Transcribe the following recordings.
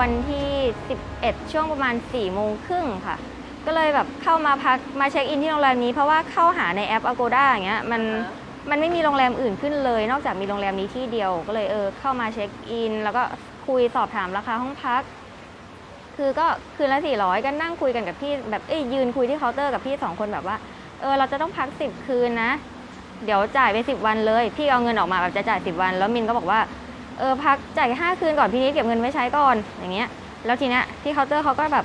วันที่ 11 ช่วงประมาณ4โมงครึ่งค่ะ ก็เลยแบบเข้ามาพักมาเช็คอินที่โรงแรมนี้เพราะว่าเข้าหาในแอป Agoda อย่างเงี้ยมันมันไม่มีโรงแรมอื่นขึ้นเลย นอกจากมีโรงแรมนี้ที่เดียว ก็เลยเออเข้ามาเช็คอิน แล้วก็คุยสอบถามราคาห้องพัก คือก็คืนละ400ก็นั่งคุยกันกับพี่แบบเอ้ยยืนคุยที่เคาน์เตอร์กับพี่สองคนแบบว่าเออเราจะต้องพัก10คืนนะ เดี๋ยวจ่ายไป10วันเลย พี่เอาเงินออกมาแบบจะจ่าย10วัน แล้วมินก็บอกว่า เออพักจ่ายแค่5คืนก่อนพี่นิดเก็บเงินไว้ใช้ก่อนอย่างเงี้ย แล้วทีเนี้ยที่เคาน์เตอร์เขาก็แบบ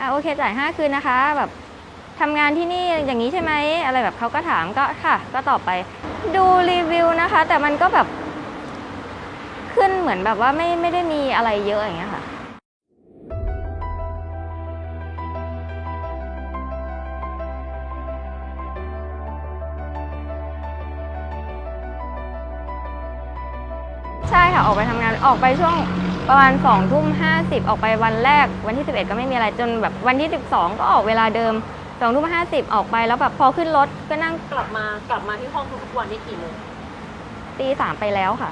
อะโอเคจ่าย5คืนนะคะแบบทำงานที่นี่อย่างนี้ใช่ไหมอะไรแบบเขาก็ถามก็ค่ะ ก็ตอบไป ดูรีวิวนะคะ แต่มันก็แบบ ขึ้นเหมือนแบบว่าไม่ไม่ได้มีอะไรเยอะอย่างเงี้ยค่ะ ออกไปทำงานออกไปช่วงประมาณ2องทุ่มห้าสิบออกไปวันแรกวันที่ 11 ก็ไม่มีอะไรจนแบบวันที่ 12 ก็ออกเวลาเดิม2องทุ่มห้าสิบออกไปแล้วแบบพอขึ้นรถก็นั่งกลับมากลับมาที่ห้องทุกๆวันนี่กี่โมงตีสามไปแล้วค่ะ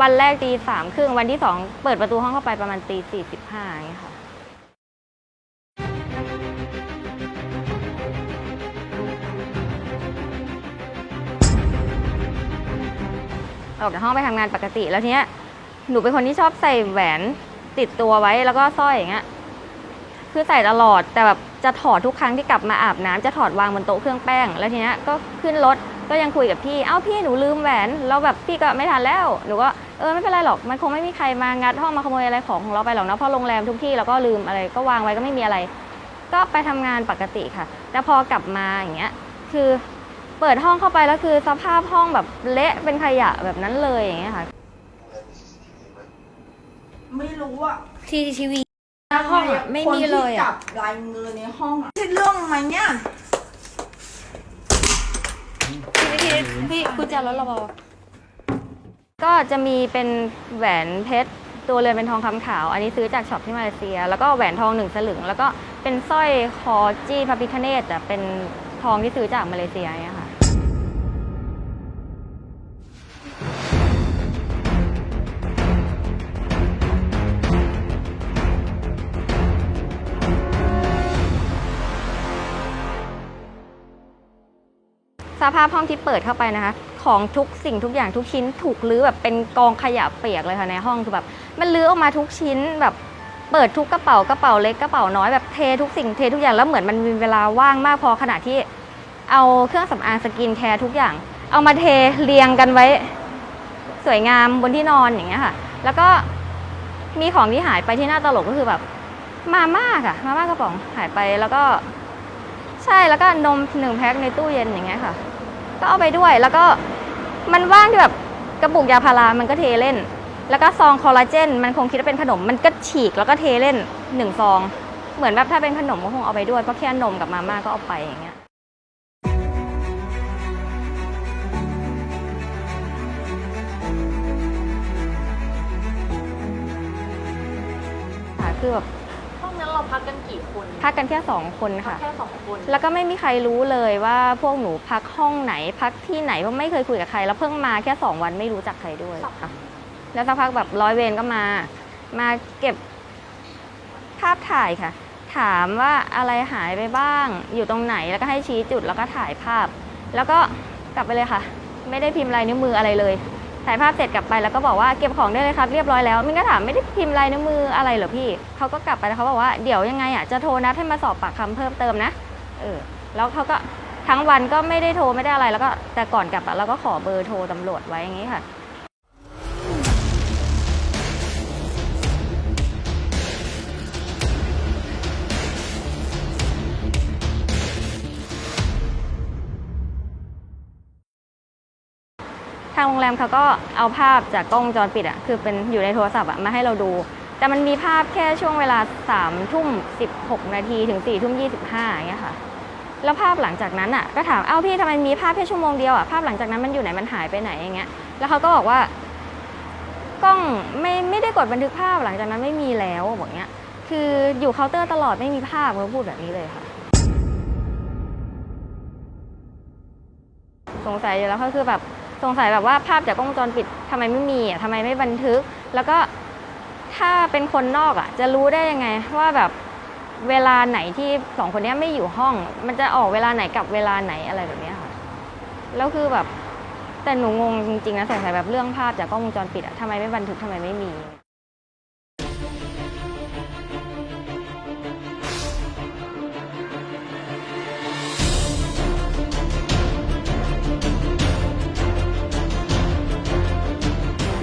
วันแรกตีสามครึ่งวันที่สองเปิดประตูห้องเข้าไปประมาณตีสี่สิบห้าอย่างเงี้ยค่ะออกจากห้องไปทำงานปกติแล้วทีเนี้ย หนูเป็นคนที่ชอบใส่แหวนติดตัวไว้แล้วก็สร้อยอย่างเงี้ยคือใส่ตลอดแต่แบบจะถอดทุกครั้งที่กลับมาอาบน้ำจะถอดวางบนโต๊ะเครื่องแป้ง แล้วทีเนี้ยก็ขึ้นรถก็ยังคุยกับพี่ เอ้าพี่หนูลืมแหวนแล้วแบบพี่ก็ไม่ทันแล้วหนูก็เออไม่เป็นไรหรอกมันคงไม่มีใครมางัดห้องมาขโมยอะไรของของเราไปหรอกนะเพราะโรงแรมทุกที่เราก็ลืมอะไรก็วางไว้ก็ไม่มีอะไร ก็ไปทำงานปกติค่ะ แต่พอกลับมาอย่างเงี้ยคือเปิดห้องเข้าไปแล้วคือสภาพห้องแบบเละเป็นขยะแบบนั้นเลยอย่างเงี้ยค่ะ ไม่รู้อะทีทีวีหน้าห้องอะไม่มีเลยคนที่อะจับลายมือในห้องอะใช่เรื่องไหมเนี่ย พี่พี่พี่กุญแจรถเราเบาก็จะมีเป็นแหวนเพชรตัวเรือนเป็นทองคำขาว อันนี้ซื้อจากช็อปที่มาเลเซีย แล้วก็แหวนทองหนึ่งสลึง แล้วก็เป็นสร้อยคอจี้พระพิคเนตแต่เป็นทองที่ซื้อจากมาเลเซียเนี่ยค่ะ สภาพห้องที่เปิดเข้าไปนะคะ ของทุกสิ่งทุกอย่างทุกชิ้นถูกลื้อแบบเป็นกองขยะเปียกเลยค่ะในห้องคือแบบ มันลื้อออกมาทุกชิ้นแบบเปิดทุกกระเป๋ากระเป๋าเล็กกระเป๋าน้อยแบบเททุกสิ่งเททุกอย่างแล้วเหมือนมันมีเวลาว่างมากพอขณะที่ เอาเครื่องสำอางสกินแคร์ทุกอย่าง เอามาเทเรียงกันไว้ สวยงามบนที่นอนอย่างเงี้ยค่ะ แล้วก็มีของที่หายไปที่น่าตลกก็คือแบบ มาม่าค่ะ มาม่ากระป๋องหายไปแล้วก็ ใช่แล้วก็นมหนึ่งแพ็คในตู้เย็นอย่างเงี้ยค่ะ ก็เอาไปด้วย แล้วก็มันว่างที่แบบกระปุกยาพารา มันก็เทเล่น แล้วก็ซองคอลลาเจน มันคงคิดว่าเป็นขนม มันก็ฉีกแล้วก็เทเล่นหนึ่งซอง เหมือนแบบถ้าเป็นขนมก็คงเอาไปด้วย เพราะแค่นมกับมาม่าก็เอาไปอย่างเงี้ยค่ะคือแบบห้อง นั้นเราพักกันกี่คนพักกันแค่สองคนค่ะ แค่สองคน แล้วก็ไม่มีใครรู้เลยว่าพวกหนูพักห้องไหน พักที่ไหนเพราะไม่เคยคุยกับใคร แล้วเพิ่งมาแค่สองวันไม่รู้จักใครด้วยค่ะแล้วสักพักแบบร้อยเวรก็มา มาเก็บภาพถ่ายค่ะ ถามว่าอะไรหายไปบ้าง อยู่ตรงไหนแล้วก็ให้ชี้จุดแล้วก็ถ่ายภาพ แล้วก็กลับไปเลยค่ะ ไม่ได้พิมพ์ลายนิ้วมืออะไรเลย ถ่ายภาพเสร็จกลับไปแล้วก็บอกว่าเก็บของได้เลยครับเรียบร้อยแล้วมินก็ถามไม่ได้พิมพ์ลายนิ้วมืออะไรเหรอพี่เขาก็กลับไปแล้วเขาบอกว่าเดี๋ยวยังไงอะจะโทรนัดให้มาสอบปากคำเพิ่มเติมนะเออแล้วเขาก็ทั้งวันก็ไม่ได้โทรไม่ได้อะไรแล้วก็แต่ก่อนกลับอะเราก็ขอเบอร์โทรตำรวจไว้อย่างนี้ค่ะางโรงแรมเขาก็เอาภาพจากกล้องวงจรปิดอะคือเป็นอยู่ในโทรศัพท์อะมาให้เราดู แต่มันมีภาพแค่ช่วงเวลา3ามทุ่ม16นาทีถึง4ี่ทุ่ม25อย่างเงี้ยค่ะ แล้วภาพหลังจากนั้นอะก็ถามเอ้าพี่ทำไมมีภาพแค่ชั่วโมงเดียวอะภาพหลังจากนั้นมันอยู่ไหนมันหายไปไหนอย่างเงี้ย แล้วเขาก็บอกว่ากล้องไม่ไม่ได้กดบันทึกภาพหลังจากนั้นไม่มีแล้วบอกเงี้ย คืออยู่เคาน์เตอร์ตลอดไม่มีภาพเขาพูดแบบนี้เลยค่ะสงสัยอยู่แล้วก็คือแบบ สงสัยแบบว่าภาพจากกล้องวงจรปิดทำไมไม่มีอะทำไมไม่บันทึก แล้วก็ถ้าเป็นคนนอกอะ จะรู้ได้ยังไงว่าแบบเวลาไหนที่สองคนนี้ไม่อยู่ห้อง มันจะออกเวลาไหนกับเวลาไหนอะไรแบบนี้ค่ะแล้วคือแบบแต่หนูงงจริงๆนะสงสัยแบบเรื่องภาพจากกล้องวงจรปิดอะทำไมไม่บันทึกทำไมไม่มี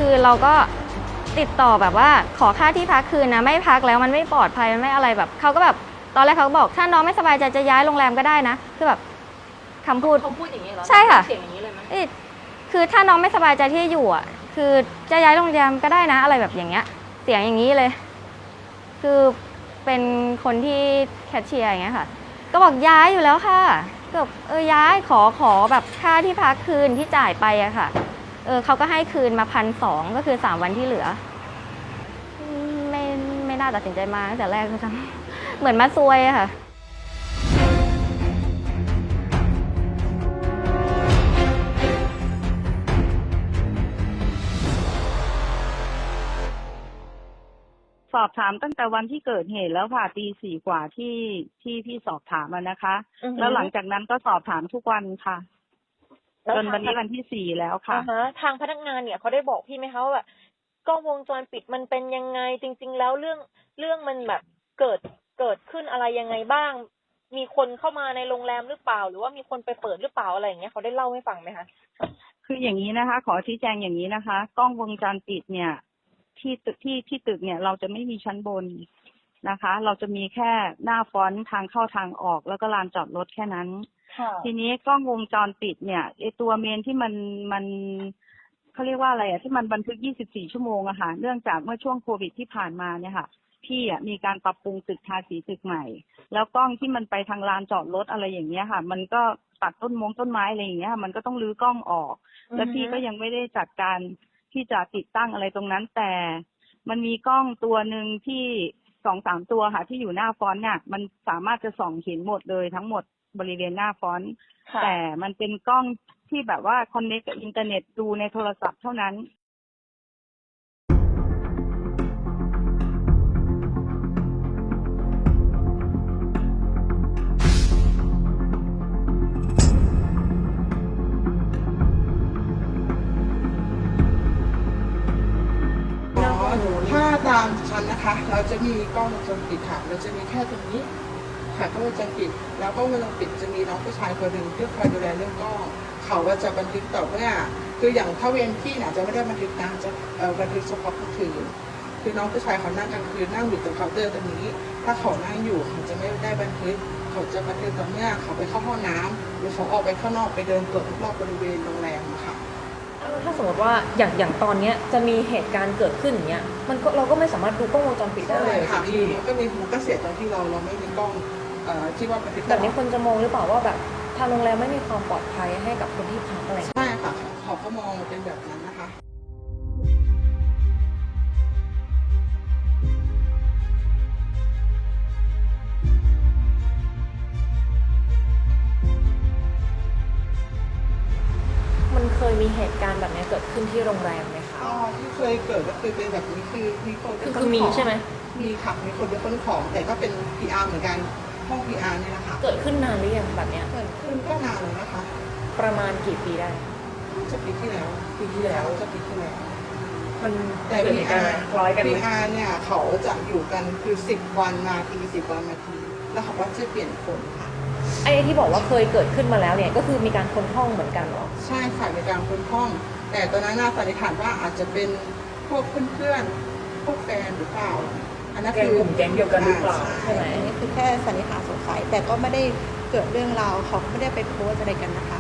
คือเราก็ติดต่อแบบว่าขอค่าที่พักคืนนะไม่พักแล้วมันไม่ปลอดภัยมันไม่อะไรแบบเขาก็แบบตอนแรกเขาก็บอกถ้าน้องไม่สบายใจจะย้ายโรงแรมก็ได้นะ คือแบบคำพูด เขาพูดอย่างนี้เหรอใช่ค่ะ เสียงอย่างนี้เลยไหมเอ้ยคือถ้าน้องไม่สบายใจที่จะอยู่อะ คือจะย้ายโรงแรมก็ได้นะ อะไรแบบอย่างเงี้ย เสียงอย่างนี้เลย คือเป็นคนที่แคชเชียร์อย่างเงี้ยค่ะ ก็บอกย้ายอยู่แล้วค่ะก็บอกเออย้ายขอขอแบบค่าที่พักคืนที่จ่ายไปอะค่ะ เออเขาก็ให้คืนมาพันสองก็คือสามวันที่เหลืออืมไม่ไม่น่าตัดสินใจมาตั้งแต่แรกเลยซ้ำเหมือนมาซวยอะค่ะสอบถามตั้งแต่วันที่เกิดเหตุแล้วค่ะตีสี่กว่าที่ที่พี่สอบถามมานะคะ แล้วหลังจากนั้นก็สอบถามทุกวันค่ะแล้ว จนวันนี้ทางวันที่สี่แล้วค่ะอ่าฮะทางพนักงานเนี่ยเขาได้บอกพี่ไหมคะว่าแบบกล้องวงจรปิดมันเป็นยังไง จริง ๆ แล้วเรื่องเรื่องมันแบบเกิดเกิดขึ้นอะไรยังไงบ้าง มีคนเข้ามาในโรงแรมหรือเปล่า หรือว่ามีคนไปเปิดหรือเปล่าอะไรอย่างเงี้ยเขาได้เล่าให้ฟังไหมคะคืออย่างนี้นะคะ ขอชี้แจงอย่างนี้นะคะ กล้องวงจรปิดเนี่ย ที่ตึกที่ที่ตึกเนี่ย เราจะไม่มีชั้นบนนะคะ เราจะมีแค่หน้าฟรอนต์ทางเข้าทางออกแล้วก็ลานจอดรถแค่นั้นค่ะ ทีนี้กล้องวงจรปิดเนี่ยไอตัวเมนที่มันมันเขาเรียกว่าอะไรอะที่มันบันทึก 24 ชั่วโมงอะค่ะ เนื่องจากเมื่อช่วงโควิดที่ผ่านมาเนี่ยค่ะพี่อะมีการปรับปรุงตึกทาสีตึกใหม่ แล้วกล้องที่มันไปทางลานจอดรถอะไรอย่างเงี้ยค่ะ มันก็ตัดต้นมงต้นไม้อะไรอย่างเงี้ยค่ะมันก็ต้องรื้อกล้องออก แล้วพี่ก็ยังไม่ได้จัดการที่จะติดตั้งอะไรตรงนั้น แต่มันมีกล้องตัวหนึ่งที่สองสามตัวค่ะ ที่อยู่หน้าฟอนต์เนี่ยมันสามารถจะส่องเห็นหมดเลยทั้งหมด บริเวณหน้าฟอนต์ค่ะ แต่มันเป็นกล้องที่แบบว่าคอนเนคกับอินเทอร์เน็ตดูในโทรศัพท์เท่านั้น อ๋อถ้าตามชั้นนะคะ เราจะมีกล้องวงจรปิดค่ะ เราจะมีแค่ตรงนี้ ค่ะกล้องวงจรปิด แล้วกล้องวงจรปิดจะมีน้องผู้ชายคนหนึ่งที่คอยดูแลเรื่องกล้องเขาก็จะบันทึกต่อเมื่อคืออย่างถ้าเวรพี่เนี่ยจะไม่ได้บันทึกนะจะเอ่อบันทึกเฉพาะกลางคืนคือน้องผู้ชายเขานั่งกลางคืนนั่งอยู่ตรงเคาน์เตอร์ตรงนี้ ถ้าเขานั่งอยู่เขาจะไม่ได้บันทึก เขาจะบันทึกต่อเมื่อเขาไปเข้าห้องน้ำหรือเขาออกไปข้างนอกไปเดินตรวจรอบบริเวณโรงแรมอะค่ะถ้าสมมติว่าอย่างอย่างตอนเนี้ยจะมีเหตุการณ์เกิดขึ้นอย่างเงี้ยมันก็เราก็ไม่สามารถดูกล้องวงจรปิดได้ใช่เลยค่ะพี่มันก็มีมันก็เสียตรงที่เราเราไม่มีกล้อง เอ่อที่ว่าบันทึกแบบนี้คนจะมองหรือเปล่าว่าแบบทางโรงแรมไม่มีความปลอดภัยให้กับคนที่พักอะไรอย่างเงี้ย ใช่ค่ะเขาก็มองเป็นแบบนั้นนะคะ มันเคยมีเหตุการณ์แบบเนี้ยเกิดขึ้นที่โรงแรมไหมคะอ๋อที่เคยเกิดก็คือเป็นแบบนี้คือมีคนคือเป็นคือมีของใช่ไหม มีค่ะมีคนเป็นคนของแต่ก็เป็น PR เหมือนกัน ห้อง PR เนี่ยนะคะเกิดขึ้นนานหรือยังแบบเนี้ย เกิดขึ้นก็นานเลยนะคะประมาณกี่ปีได้จะปีที่แล้วปีที่แล้วจะปีที่แล้ว มันแต่เกิดเหตุการณ์อะไรคล้ายกันไหม PR เนี่ยเขาจะอยู่กันคือ10วันมาที10วันมาที แล้วเขาก็จะเปลี่ยนคนค่ะ ไอ้ที่บอกว่าเคยเกิดขึ้นมาแล้วเนี่ยก็คือมีการค้นห้องเหมือนกันเหรอ ใช่ใช่ค่ะในการค้นห้อง แต่ตอนนั้นน่าสันนิษฐานว่าอาจจะเป็นพวกเพื่อนๆพวกแฟนหรือเปล่า อันนั้นแก๊งคือกลุ่มแก๊งเดียวกันหรือเปล่าอ่ใช่ไหมอันนี้คือแค่สันนิษฐานสงสัยแต่ก็ไม่ได้เกิดเรื่องราวเขาก็ไม่ได้ไปโพสต์อะไรกันนะ